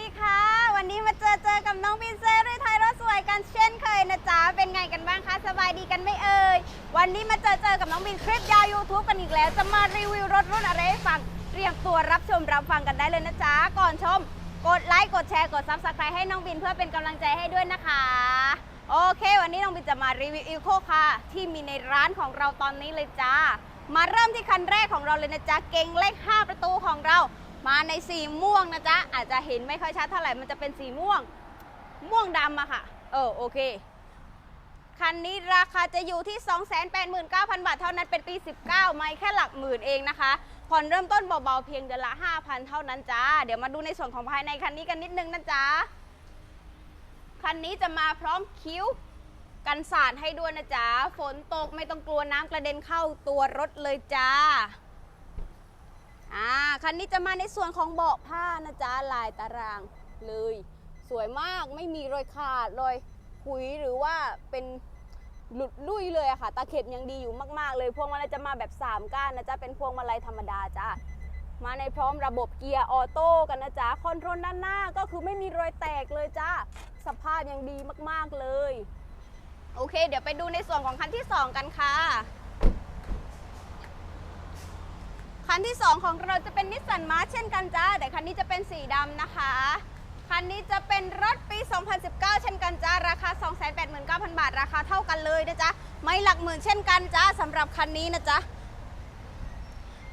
ดีค่ะ วันนี้มาเจอเจอกับน้องบินเซ่ด้วยไทยรถสวยกันเช่นเคยนะจ๊ะ เป็นไงกันบ้างคะ สบายดีกันไหม่เอ่ย วันนี้มาเจอเจอกับน้องบินคลิปยาว YouTube กันอีกแล้ว จะมารีวิวรถรุ่นอะไรให้ฟัง เตรียมตัวรับชมรับฟังกันได้เลยนะจ๊ะ ก่อนชม กดไลค์ กดแชร์ กดซับสไครต์ให้น้องบินเพื่อเป็นกำลังใจให้ด้วยนะคะ โอเค วันนี้น้องบินจะมารีวิวอีโคค่ะ ที่มีในร้านของเราตอนนี้เลยจ้า มาเริ่มที่คันแรกของเราเลยนะจ๊ะ เก่งเลข5ประตูของเรา มาในสีม่วงนะจ๊ะ อาจจะเห็นไม่ค่อยชัดเท่าไหร่ มันจะเป็นสีม่วง ม่วงดำอะค่ะ เออโอเค คันนี้ราคาจะอยู่ที่ 289,000 บาทเท่านั้น เป็นปี 19 ไม่แค่หลักหมื่นเองนะคะ ผ่อนเริ่มต้นเบาๆเพียงเดือนละ 5,000 เท่านั้นจ้า เดี๋ยวมาดูในส่วนของภายในคันนี้กันนิดนึงนะจ๊ะ คันนี้จะมาพร้อมคิ้วกันสาดให้ด้วยนะจ๊ะ ฝนตกไม่ต้องกลัวน้ำกระเด็นเข้าตัวรถเลยจ้า อ่าคันนี้จะมาในส่วนของเบาะผ้านะจ๊ะลายตารางเลย สวยมากไม่มีรอยขาดรอยขุยหรือว่าเป็นหลุดลุ่ยเลยอะค่ะ ตาเข็บยังดีอยู่มากๆ เลยพวงมาลัยจะมาแบบ 3 ก้านนะจ๊ะเป็นพวงมาลัยธรรมดาจ้ามาในพร้อมระบบเกียร์ออโต้กันนะจ๊ะคอนโทรลด้านหน้าก็คือไม่มีรอยแตกเลยจ้าสภาพยังดีมากๆเลย โอเค เดี๋ยวไปดูในส่วนของคันที่ 2 กันค่ะ คันที่ 2 ของเราจะเป็นนิสสันมาร์เช่นกันจ้า แต่คันนี้จะเป็นสีดำนะคะ คันนี้จะเป็นรถปี 2019 เช่นกันจ้า ราคา 289,000 บาท ราคาเท่ากันเลยนะจ๊ะ ไม่หลักหมื่นเช่นกันจ้าสำหรับคันนี้นะจ๊ะ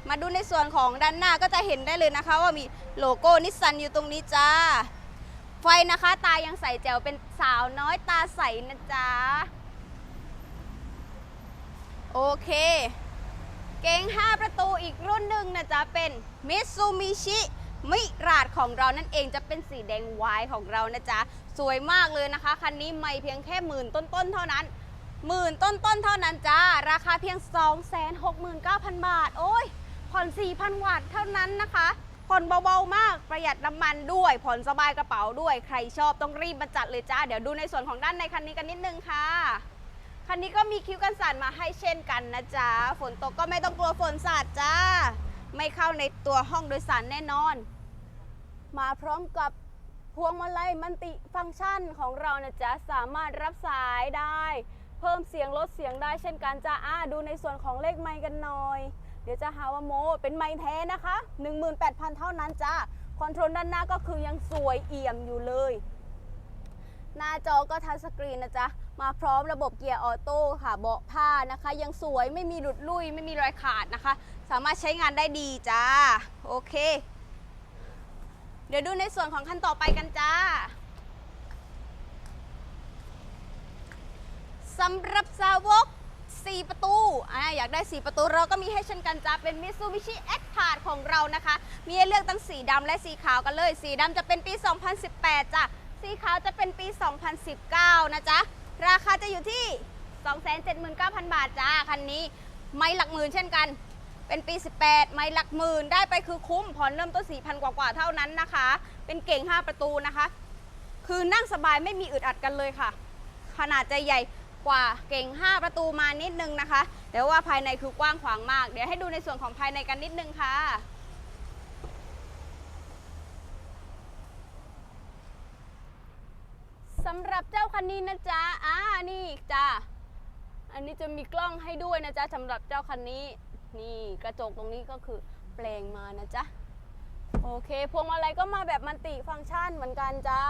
มาดูในส่วนของด้านหน้าก็จะเห็นได้เลยนะคะ ว่ามีโลโก้นิสสันอยู่ตรงนี้จ้า ไฟนะคะ ตายังใส่แจ๋วเป็นสาวน้อยตาใสนะจ๊ะ โอเค เก๋ง5 ประตูอีกรุ่นหนึ่งนะจ๊ะ เป็น Mitsubishi มิราดของเรานั่นเองจะเป็นสีแดงวายของเรานะจ๊ะ สวยมากเลยนะคะ คันนี้ไม่เพียงแค่หมื่นต้นๆเท่านั้นหมื่นต้นๆเท่านั้นจ้า ราคาเพียง 269,000 บาท โอ้ย ผ่อน 4,000 วัตต์เท่านั้นนะคะผ่อนเบาๆมากประหยัดน้ำมันด้วยผ่อนสบายกระเป๋าด้วยใครชอบต้องรีบมาจัดเลยจ้า เดี๋ยวดูในส่วนของด้านในคันนี้กันนิดนึงค่ะ คันนี้ก็มีคิ้วกันสาดมาให้เช่นกันนะจ๊ะ ฝนตกก็ไม่ต้องกลัวฝนสาดจ้า ไม่เข้าในตัวห้องโดยสารแน่นอน มาพร้อมกับพวงมาลัยมันติฟังก์ชันของเรานะจ๊ะ สามารถรับสายได้ เพิ่มเสียงลดเสียงได้เช่นกันจ้าอ่าดูในส่วนของเลขไมค์กันหน่อย เดี๋ยวจะหาว่าโมเป็นไมค์แท้นะคะ 18,000 เท่านั้นจ้าคอนโทรลด้านหน้าก็คือยังสวยเอี่ยมอยู่เลย หน้าจอก็ทัชสกรีนนะจ๊ะ มาพร้อมระบบเกียร์ออโต้ค่ะ เบาะผ้านะคะ ยังสวยไม่มีหลุดลุ่ยไม่มีรอยขาดนะคะ สามารถใช้งานได้ดีจ้า โอเค เดี๋ยวดูในส่วนของคันต่อไปกันจ้าสำหรับสาวก 4 ประตูอ่าอยากได้ 4 ประตูเราก็มีให้เช่นกันจ้าเป็น Mitsubishi x p a r t ของเรานะคะ มีให้เลือกทั้งสีดำและสีขาวกันเลย สีดำจะเป็นปี 2018จ้ะสีขาวจะเป็นปี 2019 นะจ๊ะ ราคาจะอยู่ที่ 279,000 บาทจ้า คันนี้ ไม่หลักหมื่นเช่นกัน เป็นปี 18 ไม่หลักหมื่น ได้ไปคือคุ้ม ผ่อนเริ่มต้น 4,000 กว่าๆเท่านั้นนะคะ เป็นเก่ง 5 ประตูนะคะ คือนั่งสบายไม่มีอึดอัดกันเลยค่ะ ขนาดจะใหญ่กว่าเก่ง 5 ประตูมานิดนึงนะคะ แต่ว่าภายในคือกว้างขวางมาก เดี๋ยวให้ดูในส่วนของภายในกันนิดนึงค่ะ สำหรับเจ้าคันนี้นะจ๊ะอ่านี่จ้าอันนี้จะมีกล้องให้ด้วยนะจ๊ะสำหรับเจ้าคันนี้ นี่กระจกตรงนี้ก็คือแปลงมานะจ๊ะโอเค พวงมาลัยก็มาแบบมันติฟังก์ชันเหมือนกันจ้า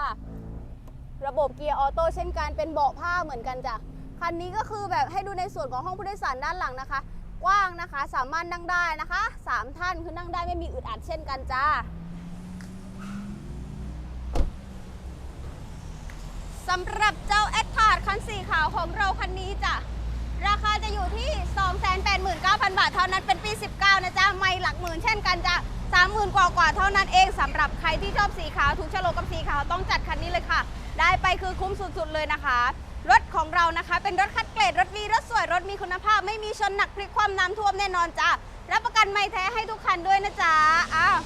ระบบเกียร์ออโต้เช่นกันเป็นเบาะผ้าเหมือนกันจ้ะคันนี้ก็คือแบบให้ดูในส่วนของห้องผู้โดยสารด้านหลังนะคะ กว้างนะคะสามารถนั่งได้นะคะสามท่านคือนั่งได้ไม่มีอึดอัดเช่นกันจ้าำหรับเจ้าแอดพาร์คันสีขาวของเราคันนี้จ้ะ ราคาจะอยู่ที่ 289,000 บาทเท่านั้นเป็นปี 19 นะจ๊ะ ไม่หลักหมื่นเช่นกันจ้ะ 30,000 กว่ากว่าเท่านั้นเองสำหรับใครที่ชอบสีขาวถูกโลกกับสีขาวต้องจัดคันนี้เลยค่ะ ได้ไปคือคุ้มสุดๆเลยนะคะ รถของเรานะคะเป็นรถคัดเกรดรถดีรถสวยรถมีคุณภาพ ไม่มีชนหนักพลิกความน้ำท่วมแน่นอนจ้ะรับประกันไม่แท้ให้ทุกคันด้วยนะจ๊ะอ้าว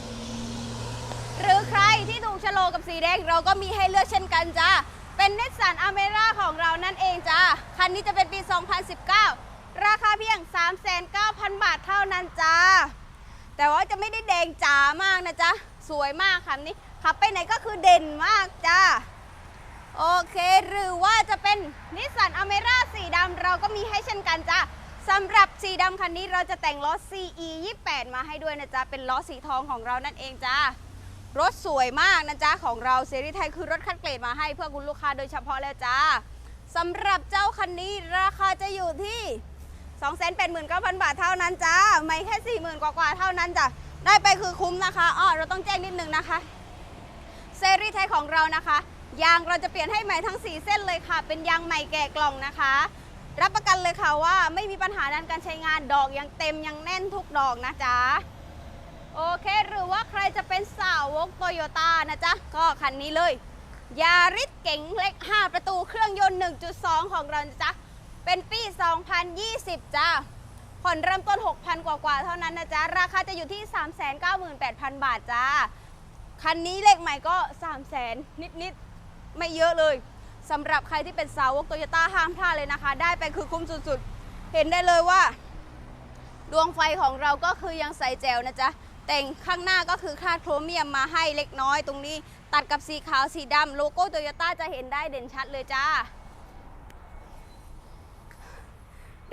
หรือใครที่ถูกชะโลกับสีแดงเราก็มีให้เลือกเช่นกันจ้า เป็นนิสสันอเมร่าของเรานั่นเองจ้าคันนี้จะเป็นปี 2019 ราคาเพียง 3,900 บาทเท่านั้นจ้า แต่ว่าจะไม่ได้แดงจ๋ามากนะจ๊ะ สวยมากคันนี้ ขับไปไหนก็คือเด่นมากจ้า โอเค หรือว่าจะเป็นนิสสันอเมร่าสีดำเราก็มีให้เช่นกันจ้าสำหรับสีดำคันนี้เราจะแต่งล้อ CE 28 มาให้ด้วยนะจ๊ะ เป็นล้อสีทองของเรานั่นเองจ้า รถสวยมากนะจ๊ะของเราเซรีไทยคือรถคัดเกรดมาให้เพื่อคุณลูกค้าโดยเฉพาะแล้วจ้าสำหรับเจ้าคันนี้ราคาจะอยู่ที่289,000 บาทเท่านั้นจ้า ไม่แค่ 40,000 กว่าๆเท่านั้นจ้ะ ได้ไปคือคุ้มนะคะอ้อเราต้องแจ้งนิดนึงนะคะ เซรีไทยของเรานะคะ ยางเราจะเปลี่ยนให้ใหม่ทั้ง 4 เส้นเลยค่ะ เป็นยางใหม่แกะกล่องนะคะ รับประกันเลยค่ะว่าไม่มีปัญหาด้านการใช้งาน ดอกยังเต็มยังแน่นทุกดอกนะจ๊ะ โอเค หรือว่า โตโยต้านะจ๊ะ ก็คันนี้เลยยาริสเก๋งเล็ก 5 ประตูเครื่องยนต์ 1.2 ของเรานะจ๊ะ เป็นปี 2020 จ้าผ่อนเริ่มต้น 6,000 กว่าๆเท่านั้นนะจ๊ะ ราคาจะอยู่ที่ 398,000 บาทจ้า คันนี้เลขใหม่ก็ 300,000 นิดๆ ไม่เยอะเลยสำหรับใครที่เป็นสาวกโตโยต้าห้ามพลาดเลยนะคะ ได้ไปคือคุ้มสุดๆ เห็นได้เลยว่า ดวงไฟของเราก็คือยังใสแจวนะจ๊ะ แต่งข้างหน้าก็คือคาดโครเมียมมาให้เล็กน้อยตรงนี้ ตัดกับสีขาวสีดำโลโก้โตโยต้าจะเห็นได้เด่นชัดเลยจ้า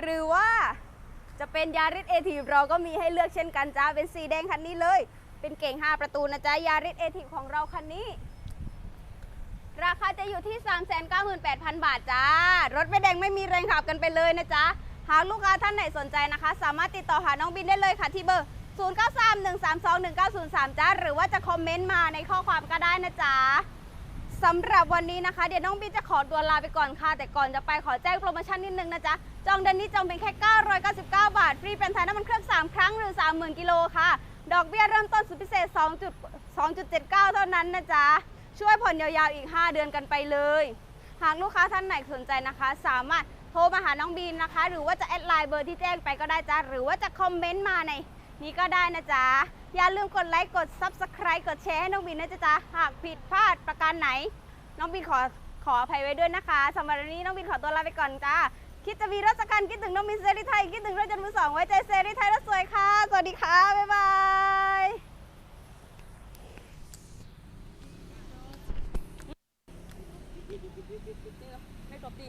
หรือว่าจะเป็นยาริสเอทีเราก็มีให้เลือกเช่นกันจ้า เป็นสีแดงคันนี้เลย เป็นเก่ง 5 ประตูนะจ๊ะยาริสเอทีของเราคันนี้ ราคาจะอยู่ที่ 398,000 บาทจ้า รถไม่แดงไม่มีแรงขับกันไปเลยนะจ๊ะ หากลูกค้าท่านไหนสนใจนะคะ สามารถติดต่อหาน้องบินได้เลยค่ะที่เบอร์ 0931321903จ้าหรือว่าจะคอมเมนต์มาในข้อความก็ได้นะจ๊ะสำหรับวันนี้นะคะ เดี๋ยวน้องบินจะขอตัวลาไปก่อนค่ะ แต่ก่อนจะไปขอแจ้งโปรโมชั่นนิดนึงนะจ๊ะ จองเดือนนี้จองเป็นแค่ 999 บาท ฟรีเป็นไทยน้ำมันเครื่อง 3 ครั้งหรือ 30,000 กิโลค่ะ ดอกเบี้ยเริ่มต้นสุดพิเศษ2.2.79 เท่านั้นนะจ๊ะ ช่วยผ่อนยาวๆอีก 5 เดือนกันไปเลย หากลูกค้าท่านไหนสนใจนะคะ สามารถโทรมาหาน้องบีนนะคะ หรือว่าจะแอดไลน์เบอร์ที่แจ้งไปก็ได้จ้าหรือว่าจะคอมเมนต์มาใน นี้ก็ได้นะจ๊ะ อย่าลืมกดไลค์กด Subscribe กดแชร์ให้น้องบีนนะจ๊ะ หากผิดพลาดประการไหน น้องบีนขอขออภัยไว้ด้วยนะคะสำหรับวันนี้น้องบีนขอตัวลาไปก่อนจ้าคิดจะมีรถสักคันคิดถึงน้องบินเซรีไทยคิดถึงรถยนต์มือสองไว้ใจเซรีไทยแล้วสวยค่ะ สวัสดีค่ะ บ๊ายบายไม่จบดิ